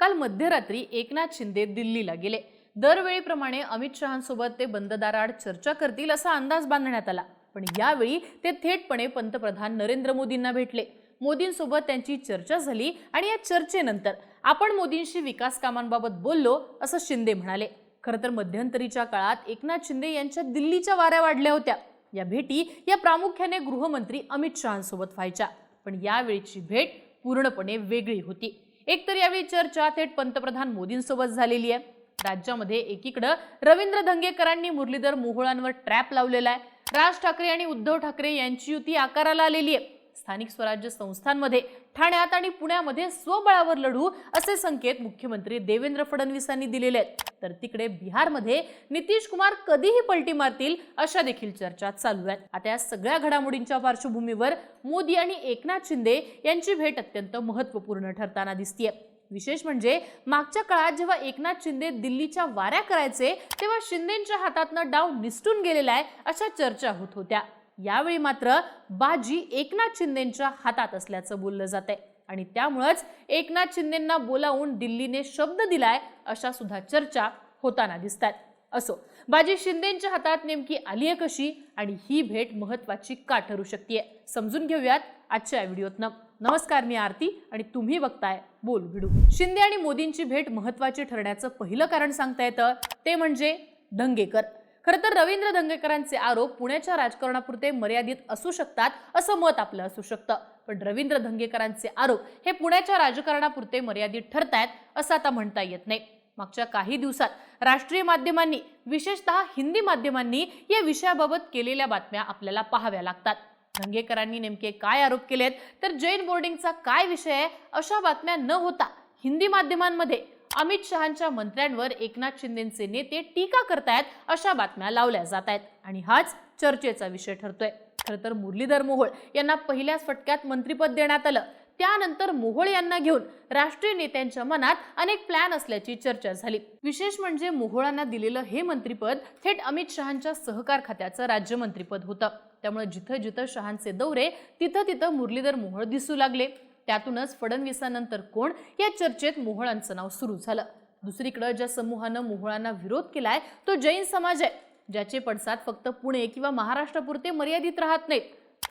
काल मध्यरात्री एकनाथ शिंदे दिल्लीला गेले. दरवेळीप्रमाणे अमित शहांसोबत ते बंददाराआड चर्चा करतील असा अंदाज बांधण्यात आला. पण यावेळी ते थेटपणे पंतप्रधान नरेंद्र मोदींना भेटले. मोदींसोबत त्यांची चर्चा झाली आणि या चर्चेनंतर आपण मोदींशी विकास कामांबाबत बोललो असं शिंदे म्हणाले. खरं तर मध्यंतरीच्या काळात एकनाथ शिंदे यांच्या दिल्लीच्या वाऱ्या वाढल्या होत्या. या भेटी या प्रामुख्याने गृहमंत्री अमित शहांसोबत व्हायच्या. पण यावेळीची भेट पूर्णपणे वेगळी होती. एकतर यावेळी चर्चा थेट पंतप्रधान मोदींसोबत झालेली आहे. राज्यामध्ये एकीकडं रवींद्र धंगेकरांनी मुरलीधर मोहोळांवर ट्रॅप लावलेला आहे. राज ठाकरे आणि उद्धव ठाकरे यांची युती आकाराला आलेली आहे. स्थानिक स्वराज्य संस्थांमध्ये ठाण्यात आणि पुण्यामध्ये स्वबळावर लढू असे संकेत मुख्यमंत्री देवेंद्र फडणवीसांनी दिलेले आहेत. तर तिकडे बिहारमध्ये नितीश कुमार कधीही पलटी मारतील अशा देखील चर्चा चालू आहेत. आता या सगळ्या घडामोडींच्या पार्श्वभूमीवर मोदी आणि एकनाथ शिंदे यांची भेट अत्यंत महत्त्वपूर्ण ठरताना दिसतीये. विशेष म्हणजे मागच्या काळात जेव्हा एकनाथ शिंदे दिल्लीच्या वाऱ्या करायचे तेव्हा शिंदेच्या हातातनं डाव निसटून गेलेला आहे अशा चर्चा होत होत्या. यावेळी मात्र बाजी एकनाथ शिंदेच्या हातात असल्याचं बोललं जात आहे आणि त्यामुळंच एकनाथ शिंदेंना बोलावून दिल्लीने शब्द दिलाय अशा सुद्धा चर्चा होताना दिसतात असो बाजी शिंदेच्या हातात नेमकी आली आहे कशी आणि ही भेट महत्वाची का ठरू शकते समजून घेऊयात आजच्या या व्हिडिओतनं. नमस्कार मी आरती आणि तुम्ही बघताय बोल भिडू. शिंदे आणि मोदींची भेट महत्वाची ठरण्याचं पहिलं कारण सांगता येतं ते म्हणजे दंगेकर खरं तर रवींद्र दंगेकरांचे आरोप पुण्याच्या राजकारणापुरते मर्यादित असू शकतात असं मत आपलं असू शकतं. पण रवींद्र दंगेकरांचे आरोप हे पुण्याच्या राजकारणापुरते मर्यादित ठरतायत असं आता म्हणता येत नाही. मागच्या काही दिवसात राष्ट्रीय माध्यमांनी विशेषतः हिंदी माध्यमांनी या विषयाबाबत केलेल्या बातम्या आपल्याला पाहाव्या लागतात. धंगेकरांनी नेमके काय आरोप केलेत तर जैन बोर्डिंगचा काय विषय आहे अशा बातम्या न होता हिंदी माध्यमांमध्ये अमित शहांच्या मंत्र्यांवर एकनाथ शिंदेचे नेते टीका करतायत अशा बातम्या लावल्या जात आहेत आणि हाच चर्चेचा विषय ठरतोय. खरं तर मुरलीधर मोहोळ यांना पहिल्याच फटक्यात मंत्रिपद देण्यात आलं. त्यानंतर मोहोळ यांना घेऊन राष्ट्रीय नेत्यांच्या मनात अनेक प्लॅन असल्याची चर्चा झाली. विशेष म्हणजे मोहोळांना दिलेलं हे मंत्रिपद थेट अमित शहांच्या सहकार खात्याचं राज्यमंत्रीपद होतं. त्यामुळे जिथं जिथं शहांचे दौरे तिथं तिथं मुरलीधर मोहोळ दिसू लागले. त्यातूनच फडणवीसानंतर कोण? या चर्चेत मोहोळांचं नाव सुरू झालं. दुसरीकडे ज्या समूहानं मोहोळांना विरोध केलाय तो जैन समाज आहे. ज्याचे पडसाद फक्त पुणे किंवा महाराष्ट्रापुरते मर्यादित राहत नाहीत.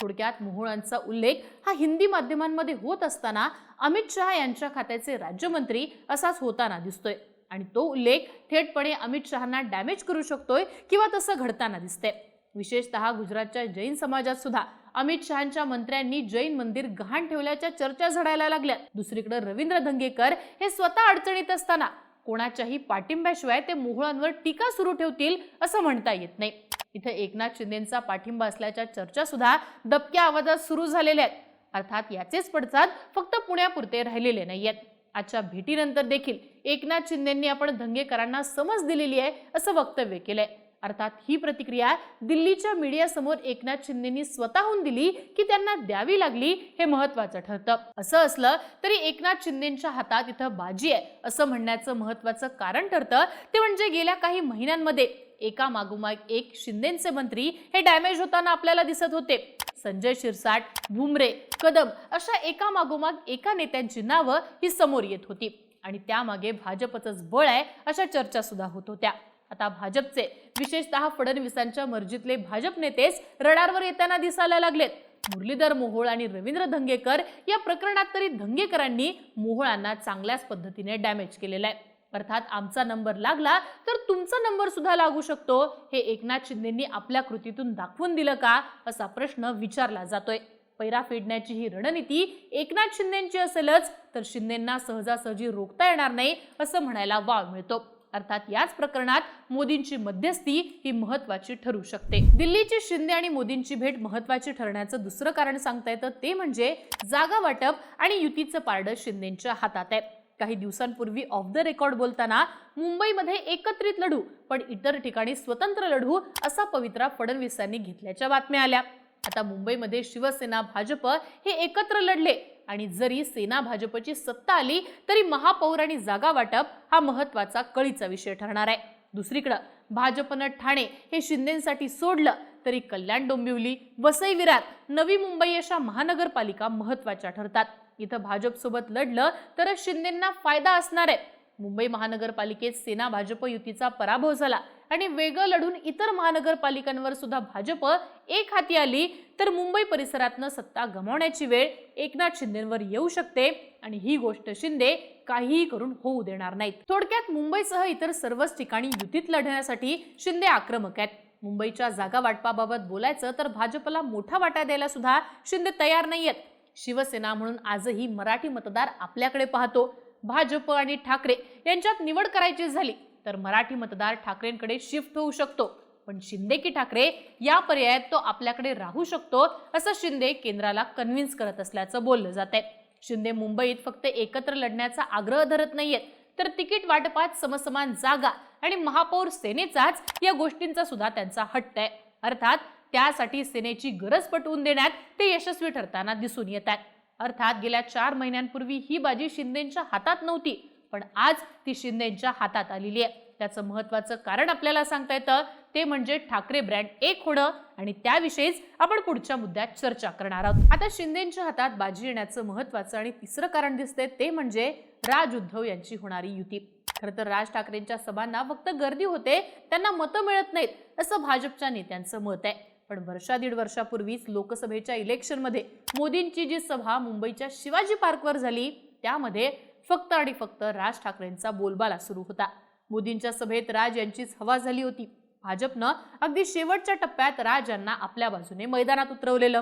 थोडक्यात मोहोळांचा उल्लेख हा हिंदी माध्यमांमध्ये होत असताना अमित शहा यांच्या खात्याचे राज्यमंत्री असाच होताना दिसतोय. आणि तो उल्लेख थेटपणे अमित शहांना डॅमेज करू शकतोय किंवा तसं घडताना दिसतंय. विशेषतः गुजरातच्या जैन समाजात सुद्धा. अमित शहांच्या मंत्र्यांनी जैन मंदिर गहाण ठेवल्याच्या चर्चा झडायला लागल्या. दुसरीकडे रवींद्र धंगेकर हे स्वतः अडचणीत असताना कोणाच्याही पाठिंब्याशिवाय ते मोहळांवर टीका सुरू ठेवतील असं म्हणता येत नाही. इथं एकनाथ शिंदेचा पाठिंबा असल्याच्या चर्चा सुद्धा दबक्या आवाजात सुरू झालेल्या आहेत. अर्थात याचेच पडसाद फक्त पुण्यापुरते राहिलेले नाहीयेत. आजच्या भेटीनंतर देखील एकनाथ शिंदेंनी आपण धंगेकरांना समज दिलेली आहे असं वक्तव्य केलंय. अर्थात ही प्रतिक्रिया दिल्लीच्या मीडियासमोर एकनाथ शिंदेनी स्वतःहून दिली की त्यांना द्यावी लागली हे महत्वाचं ठरतं. असं असलं तरी एकनाथ शिंदेच्या हातात इथं बाजी आहे असं म्हणण्याचं महत्वाचं कारण ठरतं. ते म्हणजे गेल्या काही महिन्यांमध्ये एका मागोमाग एक शिंदेचे मंत्री हे डॅमेज होताना आपल्याला दिसत होते. संजय शिरसाट भुमरे कदम अशा एका मागोमाग एका नेत्यांची नावं ही समोर येत होती. आणि त्यामागे भाजपचंच बळ आहे अशा चर्चा सुद्धा होत होत्या. आता भाजपचे विशेषतः फडणवीसांच्या मर्जीतले भाजप नेतेच रडारवर येताना दिसायला लागलेत. मुरलीधर मोहोळ आणि रवींद्र धंगेकर या प्रकरणात तरी धंगेकरांनी मोहोळांना चांगल्याच पद्धतीने डॅमेज केलेला आहे. अर्थात आमचा नंबर लागला तर तुमचा नंबर सुद्धा लागू शकतो. हे एकनाथ शिंदेंनी आपल्या कृतीतून दाखवून दिलं का? असा प्रश्न विचारला जातोय. पैरा फेडण्याची ही रणनीती एकनाथ शिंदेची असेलच तर शिंदेंना सहजासहजी रोखता येणार नाही असं म्हणायला वाव मिळतो. अर्थात याच प्रकरणात मोदींची मध्यस्थी ही महत्वाची ठरू शकते. दिल्लीची शिंदे आणि मोदींची भेट महत्वाची ठरण्याचं दुसरं कारण सांगता येतं ते म्हणजे जागा वाटप आणि युतीचं पारडं शिंदेच्या हातात आहे. काही दिवसांपूर्वी ऑफ द रेकॉर्ड बोलताना मुंबईमध्ये एकत्रित लढू पण इतर ठिकाणी स्वतंत्र लढू असा पवित्रा फडणवीसांनी घेतल्याच्या बातम्या आल्या. आता मुंबईमध्ये शिवसेना भाजप हे एकत्र लढले आणि जरी सेना भाजपची सत्ता आली तरी महापौर आणि जागा वाटप हा महत्त्वाचा कळीचा विषय ठरणार आहे. दुसरीकडं भाजपनं ठाणे हे शिंदेसाठी सोडलं तरी कल्याण डोंबिवली वसई विरार नवी मुंबई अशा महानगरपालिका महत्त्वाच्या ठरतात. इथं भाजपसोबत लढलं तरच शिंदेंना फायदा असणार आहे. मुंबई महानगरपालिकेत सेना भाजप युतीचा पराभव झाला आणि वेगळं लढून इतर महानगरपालिकांवर सुद्धा भाजप एक हाती आली तर मुंबई परिसरातनं सत्ता गमावण्याची वेळ एकनाथ शिंदेवर येऊ शकते आणि ही गोष्ट शिंदे काहीही करून होऊ देणार नाहीत. थोडक्यात मुंबईसह इतर सर्वच ठिकाणी युतीत लढण्यासाठी शिंदे आक्रमक आहेत. मुंबईच्या जागा वाटपाबाबत बोलायचं तर भाजपला मोठा वाटा द्यायला सुद्धा शिंदे तयार नाही आहेत शिवसेना म्हणून आजही मराठी मतदार आपल्याकडे पाहतो. भाजप आणि ठाकरे यांच्यात निवड करायची झाली. तर मराठी मतदार ठाकरेंकडे शिफ्ट होऊ शकतो. पण शिंदे की ठाकरे या पर्यायात तो आपल्याकडे राहू शकतो असं शिंदे केंद्राला कन्व्हिन्स करत असल्याचं बोललं जात आहे शिंदे मुंबईत फक्त एकत्र लढण्याचा आग्रह धरत नाहीयेत तर तिकीट वाटपात समसमान जागा आणि महापौर सेनेचाच या गोष्टींचा सुद्धा त्यांचा हट्ट आहे. अर्थात त्यासाठी सेनेची गरज पटवून देण्यात ते यशस्वी ठरताना दिसून येत आहेत. अर्थात गेल्या चार महिन्यांपूर्वी ही बाजी शिंदेच्या हातात नव्हती पण आज ती शिंदेच्या हातात आलेली आहे. त्याचं महत्वाचं कारण आपल्याला सांगता येतं ते म्हणजे ठाकरे ब्रँड एक होणं आणि त्याविषयीच आपण पुढच्या मुद्द्यात चर्चा करणार आहोत. आता शिंदेच्या हातात बाजी येण्याचं महत्वाचं आणि तिसरं कारण दिसतंय ते म्हणजे राज उद्धव यांची होणारी युती. खरं तर राज ठाकरेंच्या सभांना फक्त गर्दी होते त्यांना मतं मिळत नाहीत असं भाजपच्या नेत्यांचं मत आहे. पण वर्षा दीड वर्षापूर्वीच लोकसभेच्या इलेक्शनमध्ये मोदींची जी सभा मुंबईच्या शिवाजी पार्कवर झाली त्यामध्ये फक्त आणि फक्त राज ठाकरेंचा बोलबाला सुरू होता. मोदींच्या सभेत राज यांचीच हवा झाली होती. भाजपनं अगदी शेवटच्या टप्प्यात राज यांना आपल्या बाजूने मैदानात उतरवलेलं.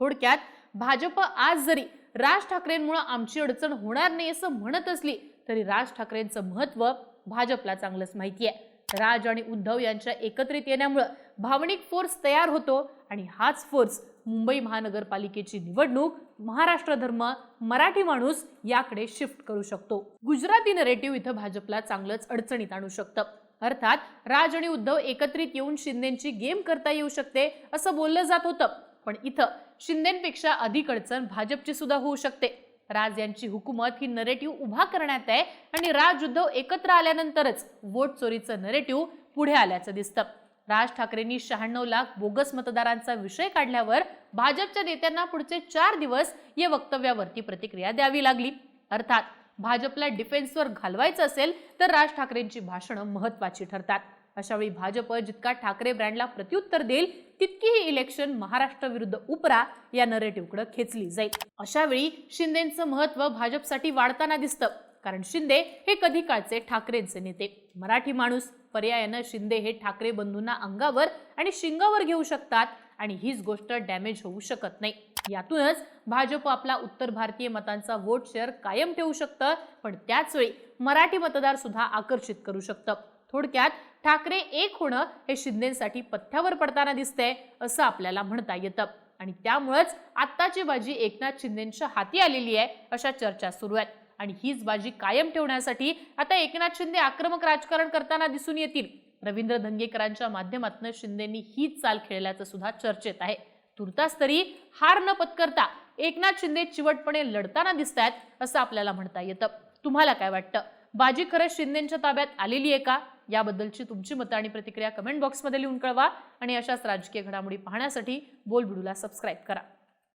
थोडक्यात भाजप आज जरी राज ठाकरेंमुळे आमची अडचण होणार नाही असं म्हणत असली तरी राज ठाकरेंचं महत्त्व भाजपला चांगलंच माहिती आहे राज आणि उद्धव यांच्या एकत्रित येण्यामुळं भावनिक फोर्स तयार होतो आणि हाच फोर्स मुंबई महानगरपालिकेची निवडणूक महाराष्ट्र धर्म मराठी माणूस याकडे शिफ्ट करू शकतो. गुजराती नरेटिव्ह इथं भाजपला चांगलंच अडचणीत आणू शकतं. अर्थात राज आणि उद्धव एकत्रित येऊन शिंदेची गेम करता येऊ शकते असं बोललं जात होतं. पण इथं शिंदेपेक्षा अधिक अडचण भाजपची सुद्धा होऊ शकते. राज यांची हुकूमत ही नरेटिव्ह उभा करण्यात आहे आणि राज उद्धव एकत्र आल्यानंतरच वोट चोरीचं नरेटिव्ह पुढे आल्याचं दिसतं. राज ठाकरेंनी शहाण्णव लाख बोगस मतदारांचा विषय काढल्यावर भाजपच्या नेत्यांना पुढचे चार दिवस या वक्तव्यावरती प्रतिक्रिया द्यावी लागली. अर्थात भाजपला डिफेन्सवर घालवायचं असेल तर राज ठाकरेंची भाषणं महत्वाची ठरतात. अशावेळी भाजप जितका ठाकरे ब्रँडला प्रत्युत्तर देईल तितकी ही इलेक्शन महाराष्ट्र विरुद्ध उपरा या नरेटिव्हकडे खेचली जाईल. अशावेळी शिंदेचं महत्त्व भाजपसाठी वाढताना दिसतं. कारण शिंदे हे कधी काळचे ठाकरेंचे नेते. मराठी माणूस पर्यायानं शिंदे हे ठाकरे बंधूंना अंगावर आणि शिंगावर घेऊ शकतात आणि हीच गोष्ट डॅमेज होऊ शकत नाही. यातूनच भाजप आपला उत्तर भारतीय मतांचा वोट शेअर कायम ठेवू शकतं पण त्याचवेळी मराठी मतदार सुद्धा आकर्षित करू शकतं. थोडक्यात ठाकरे एक होणं हे शिंदेसाठी पथ्यावर पडताना दिसतंय असं आपल्याला म्हणता येतं. आणि त्यामुळंच आत्ताची बाजी एकनाथ शिंदेच्या हाती आलेली आहे अशा चर्चा सुरू आहेत. आणि हीच बाजी कायम ठेवण्यासाठी आता एकनाथ शिंदे आक्रमक राजकारण करताना दिसून येतील. रवींद्र धंगेकरांच्या माध्यमातून शिंदेनी हीच चाल खेळल्याचं सुद्धा चर्चेत आहे. तुर्तास तरी हार न पत्करता एकनाथ शिंदे चिवटपणे लढताना दिसत आहेत असं आपल्याला म्हणता येतं. तुम्हाला काय वाटतं? बाजी खरंच शिंदेच्या ताब्यात आलेली आहे का? याबद्दलची तुमची मतं आणि प्रतिक्रिया कमेंट बॉक्समध्ये लिहून कळवा आणि अशाच राजकीय घडामोडी पाहण्यासाठी बोलबिडूला सबस्क्राईब करा.